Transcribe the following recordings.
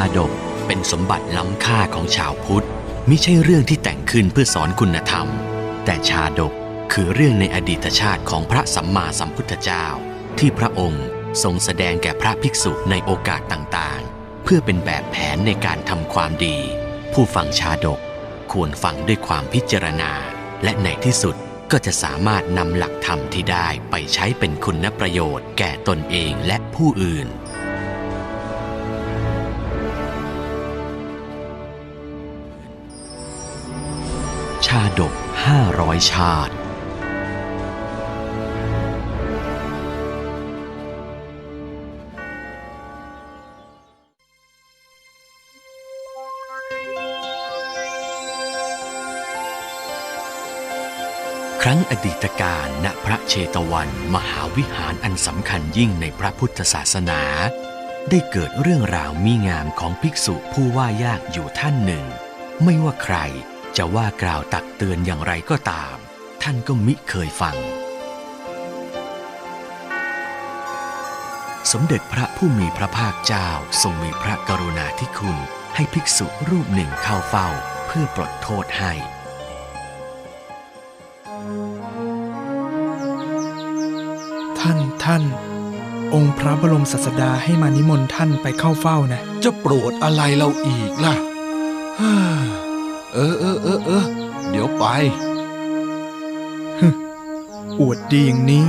าดกเป็นสมบัติล้ำค่าของชาวพุทธมิใช่เรื่องที่แต่งขึ้นเพื่อสอนคุณธรรม แต่ชาดกคือเรื่องในอดีตชาติของพระสัมมาสัมพุทธเจ้า ที่พระองค์ทรงแสดงแก่พระภิกษุในโอกาสต่างๆ เพื่อเป็นแบบแผนในการทำความดี ผู้ฟังชาดกควรฟังด้วยความพิจารณา และในที่สุดก็จะสามารถนำหลักธรรมที่ได้ไปใช้เป็นคุณประโยชน์ แก่ตนเองและผู้อื่นาดก 500 ชาติ ครั้งอดีตการณพระเชตวันมหาวิหารอันสำคัญยิ่งในพระพุทธศาสนา ได้เกิดเรื่องราวมีงามของภิกษุผู้ว่ายากอยู่ท่านหนึ่ง ไม่ว่าใคร จะว่ากล่าวตักเตือนอย่างไรก็ตาม ท่านก็มิเคยฟัง สมเด็จพระผู้มีพระภาคเจ้าทรงมีพระกรุณาธิคุณให้ภิกษุรูปหนึ่งเข้าเฝ้าเพื่อปลดโทษให้ ท่านท่าน องค์พระบรมศาสดาให้มานิมนต์ท่านไปเข้าเฝ้านะ จะโปรดอะไรเราอีกล่ะฮ่า เออเออเออเออเดี๋ยวไปอวดดีอย่างนี้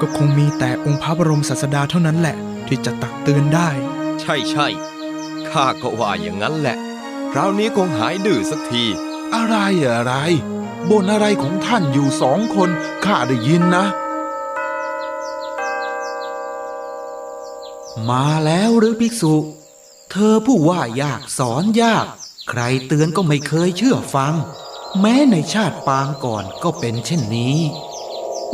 ก็คงมีแต่องค์พระบรมศาสดาเท่านั้นแหละ ที่จะตักเตือนได้ ใช่ใช่ข้าก็ว่าอย่างนั้นแหละ คราวนี้คงหายดื้อสักที อะไรอะไรบนอะไรของท่านอยู่สองคนข้าได้ยินนะ มาแล้วหรือภิกษุ เธอผู้ว่ายากสอนยาก ใครเตือนก็ไม่เคยเชื่อฟัง แม้ในชาติปางก่อนก็เป็นเช่นนี้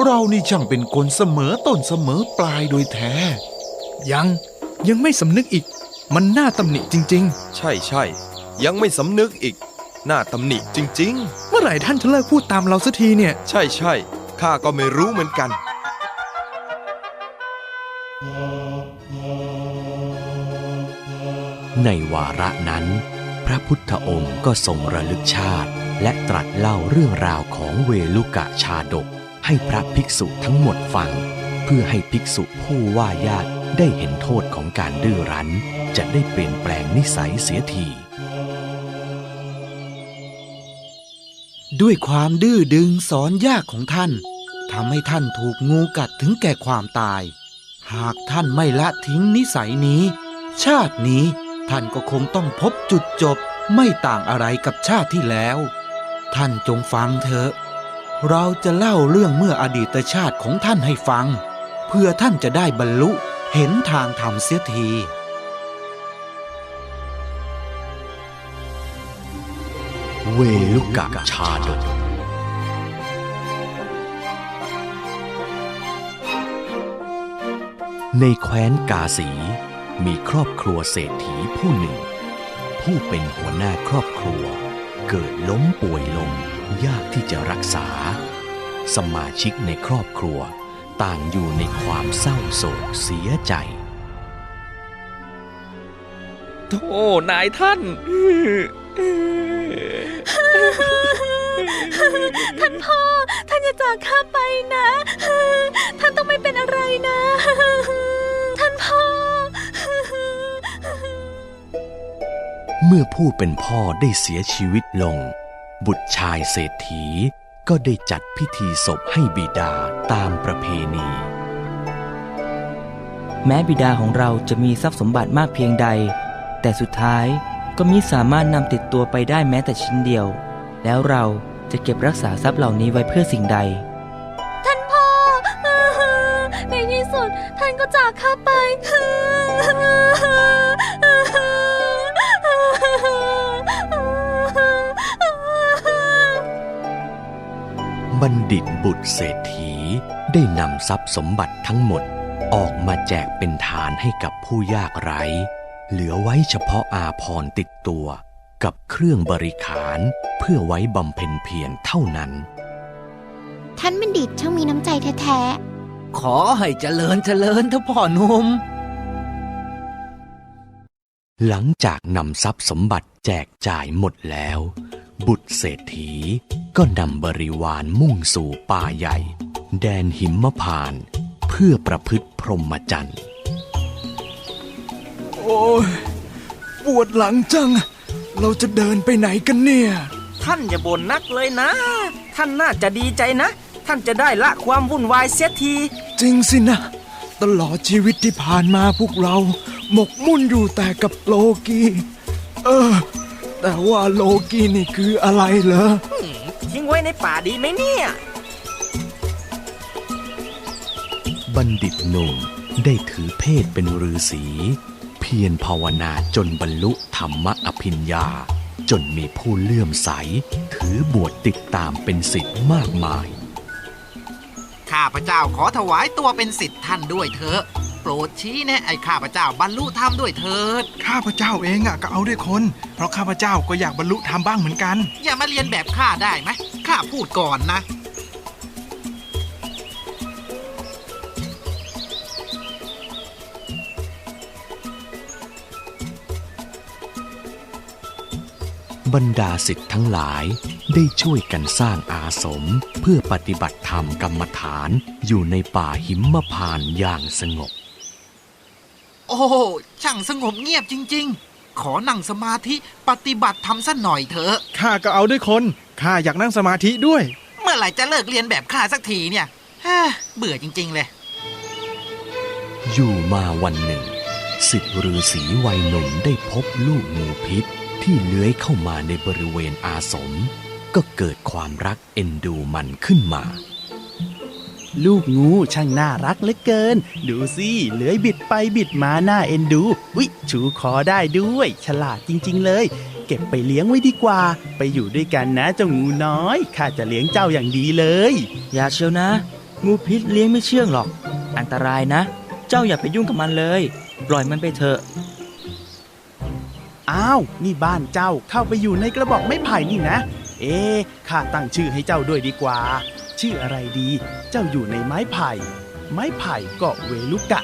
เรานี่ช่างเป็นคนเสมอต้นเสมอปลายโดยแท้ ยังยังไม่สำนึกอีก มันน่าตำหนิจริง ใช่ใช่ยังไม่สำนึกอีกน่าตำหนิจริง ๆ เมื่อไหร่ท่านจะเลิกพูดตามเราสักทีเนี่ยๆใช่ใช่ข้าก็ไม่รู้เหมือนกัน ในวาระนั้นพ ระพุทธองค์ก็ทรงระลึกชาติ และตรัสเล่าเรื่องราวของเวลุกะชาดก ให้พระภิกษุทั้งหมดฟัง เพื่อให้ภิกษุผู้ว่ายากได้เห็นโทษของการดื้อรั้น จะได้เปลี่ยนแปลงนิสัยเสียที ด้วยความดื้อดึงสอนยากของท่านทำให้ท่านถูกงูกัดถึงแก่ความตาย หากท่านไม่ละทิ้งนิสัยนี้ ชาตินี้ ท่านก็คงต้องพบจุดจบไม่ต่างอะไรกับชาติที่แล้ว ท่านจงฟังเถอะ เราจะเล่าเรื่องเมื่ออดีตชาติของท่านให้ฟัง เพื่อท่านจะได้บรรลุเห็นทางธรรมเสียทีเวลุกะชาดกในแคว้นกาสี มีครอบครัวเศรษฐีผู้หนึ่ง ผู้เป็นหัวหน้าครอบครัว เกิดล้มป่วยลงยากที่จะรักษา สมาชิกในครอบครัวต่างอยู่ในความเศร้าโศกเสียใจโธ่นายท่าน ท่านพ่อ ท่านอย่าจากข้าไปนะ มื่อผู้เป็นพ่อได้เสียชีวิตลง บุตรชายเศรษฐีก็ได้จัดพิธีศพให้บิดาตามประเพณี แม้บิดาของเราจะมีทรัพย์สมบัติมากเพียงใด แต่สุดท้ายก็มิสามารถนำติดตัวไปได้แม้แต่ชิ้นเดียว แล้วเราจะเก็บรักษาทรัพย์เหล่านี้ไว้เพื่อสิ่งใด ท่านพ่อ ในที่สุดท่านก็จากข้าไป บัณฑิตบุตรเศรษฐีได้นำทรัพย์สมบัติทั้งหมดออกมาแจกเป็นทานให้กับผู้ยากไร้ เหลือไว้เฉพาะอาพรติดตัวกับเครื่องบริขารเพื่อไว้บำเพ็ญเพียรเท่านั้น ท่านบัณฑิตช่างมีน้ำใจแท้ขอให้เจริญเจริญเถอะพ่อนุ่ม หลังจากนำทรัพย์สมบัติแจกจ่ายหมดแล้ว บุตรเศรษฐีก็นำบริวารมุ่งสู่ป่าใหญ่ แดนหิมพานต์เพื่อประพฤติพรหมจรรย์ โอ้ยปวดหลังจัง เราจะเดินไปไหนกันเนี่ย ท่านอย่าบ่นนักเลยนะ ท่านน่าจะดีใจนะ ท่านจะได้ละความวุ่นวายเสียที จริงสินะ ตลอดชีวิตที่ผ่านมาพวกเรา หมกมุ่นอยู่แต่กับโลกี เออ แต่ว่าโลกีนี่คืออะไรเหรอทิ้งไว้ในป่าดีไหมเนี่ย บัณฑิตหนุ่มได้ถือเพศเป็นฤาษีเพียรภาวนาจนบรรลุธรรมอภิญญา จนมีผู้เลื่อมใส ถือบวชติดตามเป็นสิทธิ์มากมาย ข้าพเจ้าขอถวายตัวเป็นสิทธิ์ท่านด้วยเถอะ โปรดชี้แนะไอ้ข้าพเจ้าบรรลุธรรมด้วยเถิด ข้าพเจ้าเองอะก็เอาด้วยคน เพราะข้าพเจ้าก็อยากบรรลุธรรมบ้างเหมือนกัน อย่ามาเรียนแบบข้าได้ไหมข้าพูดก่อนนะ บรรดาสิทธิ์ทั้งหลายได้ช่วยกันสร้างอาสมเพื่อปฏิบัติธรรมกรรมฐานอยู่ในป่าหิมพานต์อย่างสงบ โอ้ช่างสงบเงียบจริง ๆ ขอนั่งสมาธิปฏิบัติธรรมสักหน่อยเถอะ ข้าก็เอาด้วยคน ข้าอยากนั่งสมาธิด้วย เมื่อไหร่จะเลิกเรียนแบบข้าสักทีเนี่ยเฮ้อเบื่อจริง ๆ เลย อยู่มาวันหนึ่ง สิทธิฤาษีวัยหนุ่มได้พบลูกงูพิษที่เลื้อยเข้ามาในบริเวณอาสม ก็เกิดความรักเอ็นดูมันขึ้นมา ลูกงูช่างน่ารักเหลือเกิน ดูสิเลื้อยบิดไปบิดมาหน้าเอ็นดูวิชูคอได้ด้วย ฉลาดจริง ๆ เลย เก็บไปเลี้ยงไว้ดีกว่า ไปอยู่ด้วยกันนะเจ้างูน้อยข้าจะเลี้ยงเจ้าอย่างดีเลย อย่าเชียวนะ งูพิษเลี้ยงไม่เชื่องหรอก อันตรายนะ เจ้าอย่าไปยุ่งกับมันเลย ปล่อยมันไปเถอะอ้าว นี่บ้านเจ้าเข้าไปอยู่ในกระบอกไม้ไผ่นี่นะ เอ๊ะข้าตั้งชื่อให้เจ้าด้วยดีกว่า ชื่ออะไรดี เจ้าอยู่ในไม้ไผ่ ไม้ไผ่ก็เวลุกะ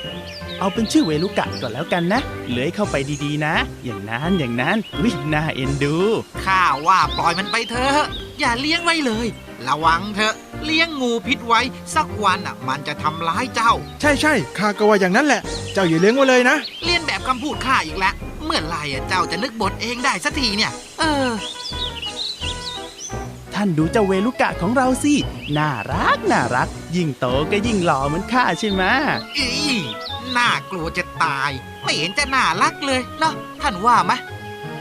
เอาเป็นชื่อเวลุกะก่อนแล้วกันนะ เลื้อยเข้าไปดีๆนะ อย่างนั้นอย่างนั้นวิน่าเอ็นดู ข้าว่าปล่อยมันไปเถอะ อย่าเลี้ยงไว้เลย ระวังเถอะ เลี้ยงงูพิษไว้ สักวันอะ มันจะทำร้ายเจ้า ใช่ใช่ข้าก็ว่าอย่างนั้นแหละ เจ้าอย่าเลี้ยงไว้เลยนะ เลียนแบบคำพูดข้าอีกแล้ว เมื่อไหร่อะเจ้าจะนึกบทเองได้สักทีเนี่ย เออ ท่านดูเจ้าเวลุกะของเราสิ น่ารักน่ารัก ยิ่งโตก็ยิ่งหล่อเหมือนข้าใช่ไหมอีน่ากลัวจะตาย ไม่เห็นจะน่ารักเลยเนาะท่านว่าไหม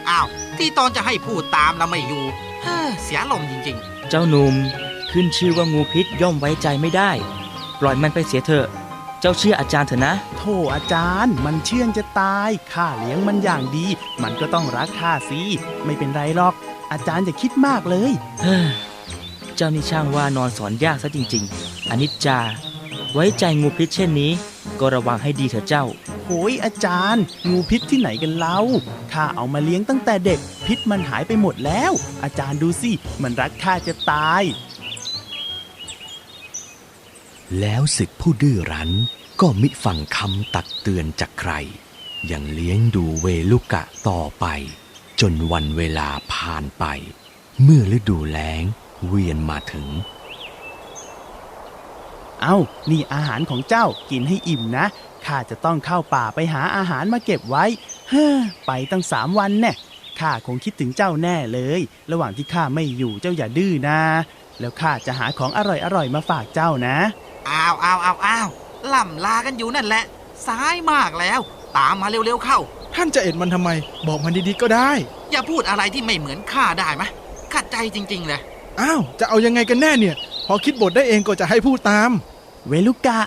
อ้าว ที่ตอนจะให้พูดตามแล้วไม่อยู่เฮ้อเสียลมณ์จริงเจ้าหนุ่มขึ้นชื่อว่างูพิษย่อมไว้ใจไม่ได้ ปล่อยมันไปเสียเถอะ เจ้าเชื่ออาจารย์เถอะนะ โธ่อาจารย์ มันเชื่องจะตาย ข้าเลี้ยงมันอย่างดี มันก็ต้องรักข้าสิ ไม่เป็นไรหรอก อาจารย์อย่าคิดมากเลยเฮ้อเจ้านี่ช่างว่านอนสอนยากซะจริง ๆ อนิจจา ไว้ใจงูพิษเช่นนี้ ก็ระวังให้ดีเถอะเจ้าโหยอาจารย์ งูพิษที่ไหนกันเล่าข้าเอามาเลี้ยงตั้งแต่เด็ก พิษมันหายไปหมดแล้ว อาจารย์ดูสิ มันรักข้าจะตาย แล้วสิทธิผู้ดื้อรั้นก็มิฟังคำตักเตือนจากใคร ยังเลี้ยงดูเวลุกะต่อไป จนวันเวลาผ่านไป เมื่อฤดูแล้งเวียนมาถึง เอ้า นี่อาหารของเจ้ากินให้อิ่มนะ ข้าจะต้องเข้าป่าไปหาอาหารมาเก็บไว้เฮ้อไปตั้งสามวันแน่ข้าคงคิดถึงเจ้าแน่เลย ระหว่างที่ข้าไม่อยู่เจ้าอย่าดื้อนะ แล้วข้าจะหาของอร่อยๆมาฝากเจ้านะๆอ้าวอ้าวอ้าวอ้าวล่ำลากันอยู่นั่นแหละสายมากแล้ว ตามมาเร็วๆเข้า ท่านจะเอ็ดมันทำไม บอกมันดีๆก็ได้ อย่าพูดอะไรที่ไม่เหมือนข้าได้ไหมขัดใจจริง ๆ เลย อ้าว จะเอายังไงกันแน่เนี่ย พอคิดบทได้เองก็จะให้พูดตาม เวลุกะ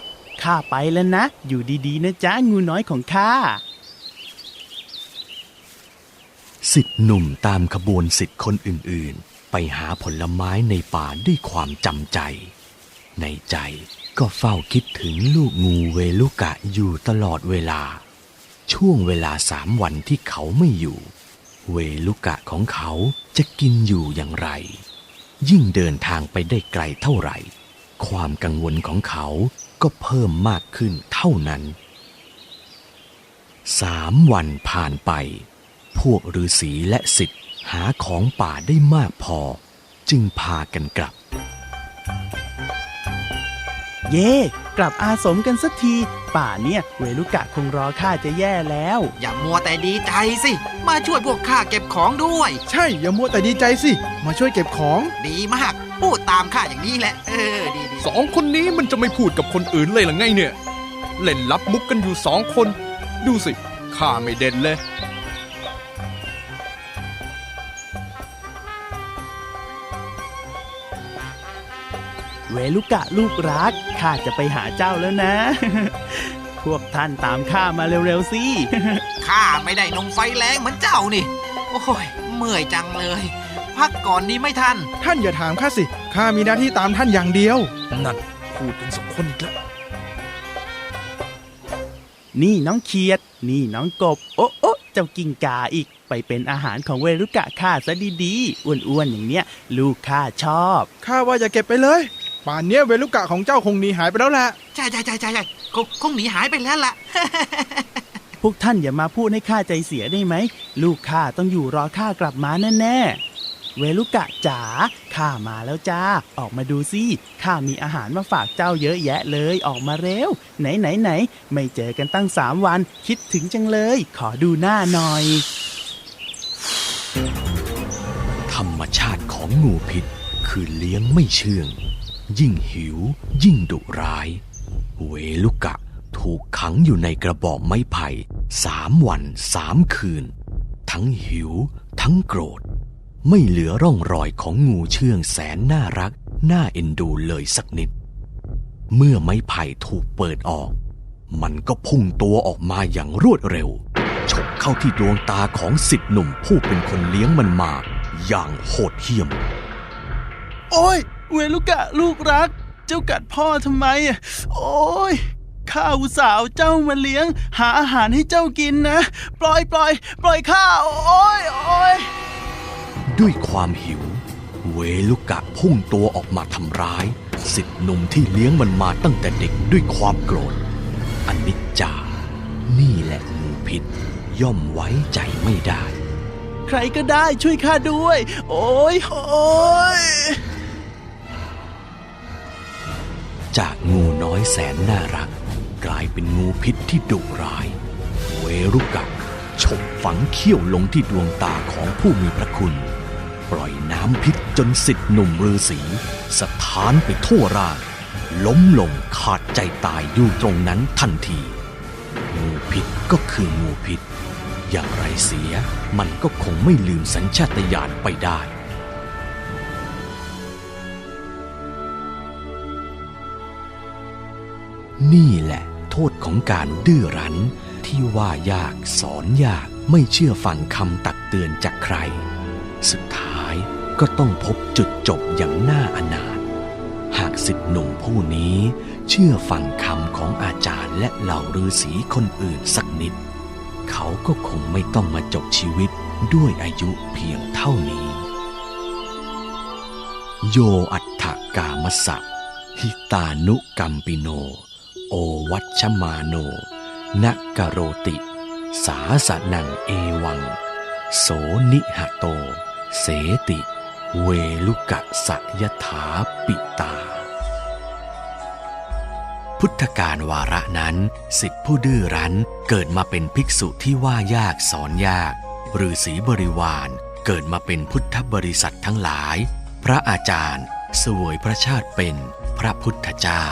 ข้าไปแล้วนะ อยู่ดีๆ นะจ๊ะ งูน้อยของข้าสิทธิหนุ่มตามขบวนสิทธิ์คนอื่นๆ ไปหาผลไม้ในป่าด้วยความจำใจ ในใจก็เฝ้าคิดถึงลูกงูเวลุกะอยู่ตลอดเวลา ช่วงเวลาสามวันที่เขาไม่อยู่ เวลุกะของเขาจะกินอยู่อย่างไร ยิ่งเดินทางไปได้ไกลเท่าไหร่ ความกังวลของเขาก็เพิ่มมากขึ้นเท่านั้นสามวันผ่านไป พวกฤาษีและสิทธิ์หาของป่าได้มากพอ จึงพากันกลับ เย่กลับอาสมกันสักที ป่าเนี่ยเวลุกะคงรอข้าจะแย่แล้ว อย่ามัวแต่ดีใจสิ มาช่วยพวกข้าเก็บของด้วย ใช่ อย่ามัวแต่ดีใจสิ มาช่วยเก็บของดีมาก พูดตามข้าอย่างนี้แหละ เออดีดีสองคนนี้มันจะไม่พูดกับคนอื่นเลยหรือไงเนี่ย เล่นลับมุกกันอยู่สองคน ดูสิข้าไม่เด่นเลย เวลุกะลูกรัก ข้าจะไปหาเจ้าแล้วนะ พวกท่านตามข้ามาเร็วๆสิ ข้าไม่ได้นมไฟแรงเหมือนเจ้านี่ โอ้ย เมื่อยจังเลย พักก่อนนี้ไม่ทัน ท่านอย่าถามข้าสิ ข้ามีหน้าที่ตามท่านอย่างเดียว นั่นพูดกันสองคนอีกแล้ว นี่น้องเขียด นี่น้องกบ โอ๊ะโอ๊ะเจ้ากิ้งกาอีก ไปเป็นอาหารของเวลุกะข้าซะดีๆ อ้วนๆอย่างเนี้ย ลูกข้าชอบ ข้าว่าอย่าเก็บไปเลย ป่านเนี้ยเวลุกะของเจ้าคงหนีหายไปแล้วแหละใช่ใช่ใช่ใช่ใช่คงคงหนีหายไปแล้วล่ะ พวกท่านอย่ามาพูดให้ข้าใจเสียได้ไหม ลูกข้าต้องอยู่รอข้ากลับมาแน่ๆ เวลุกะจ๋าข้ามาแล้วจ้า ออกมาดูสิข้ามีอาหารมาฝากเจ้าเยอะแยะเลยออกมาเร็ว ไหนไหนไหนไม่เจอกันตั้งสามวัน คิดถึงจังเลย ขอดูหน้าหน่อย ธรรมชาติของงูพิษคือเลี้ยงไม่เชื่อง ยิ่งหิว ยิ่งดุร้าย เวลุกะถูกขังอยู่ในกระบอกไม้ไผ่สามวันสามคืน ทั้งหิว ทั้งโกรธ ไม่เหลือร่องรอยของงูเชื่องแสนน่ารัก น่าเอ็นดูเลยสักนิด เมื่อไม้ไผ่ถูกเปิดออก มันก็พุ่งตัวออกมาอย่างรวดเร็ว ฉกเข้าที่ดวงตาของสิทธิหนุ่มผู้เป็นคนเลี้ยงมันมา อย่างโหดเหี้ยม โอ้ย เวลุกะลูกรัก เจ้ากัดพ่อทำไมอะโอ้ยข้าอุตส่าห์เอาเจ้ามาเลี้ยง หาอาหารให้เจ้ากินนะ ปล่อยปล่อยปล่อยข้าโอ้ยโอ้ยด้วยความหิว เวลุกะพุ่งตัวออกมาทำร้ายสิทธิหนุ่มที่เลี้ยงมันมาตั้งแต่เด็กด้วยความโกรธอนิจจา นี่แหละงูพิษ ย่อมไว้ใจไม่ได้ ใครก็ได้ช่วยข้าด้วย โอ้ยโอ้ย จากงูน้อยแสนน่ารัก กลายเป็นงูพิษที่ดุร้าย เวรุกะฉกฝังเขี้ยวลงที่ดวงตาของผู้มีพระคุณ ปล่อยน้ำพิษจนสิทธิ์หนุ่มฤาษีสถานไปทั่วร่าง ล้มลงขาดใจตายอยู่ตรงนั้นทันที งูพิษก็คืองูพิษ อย่างไรเสียมันก็คงไม่ลืมสัญชาตญาณไปได้ นี่แหละโทษของการดื้อรั้น ที่ว่ายากสอนยากไม่เชื่อฟังคำตักเตือนจากใคร สุดท้ายก็ต้องพบจุดจบอย่างน่าอนาถหากสิทธิหนุ่มผู้นี้ เชื่อฟังคำของอาจารย์และเหล่าฤาษีคนอื่นสักนิด เขาก็คงไม่ต้องมาจบชีวิตด้วยอายุเพียงเท่านี้ โยอัฏฐกามสะหิตานุกัมปิโน โอวัชมาโนนะกโรติ สาสะนังเอวัง โสนิหะโต เสติ เวลุกะสะยถาปิตา พุทธกาลวาระนั้นสิทธิผู้ดื้อรั้นเกิดมาเป็นภิกษุที่ว่ายากสอนยากฤาษีบริวารเกิดมาเป็นพุทธบริษัททั้งหลาย พระอาจารย์ เสวยพระชาติเป็นพระพุทธเจ้า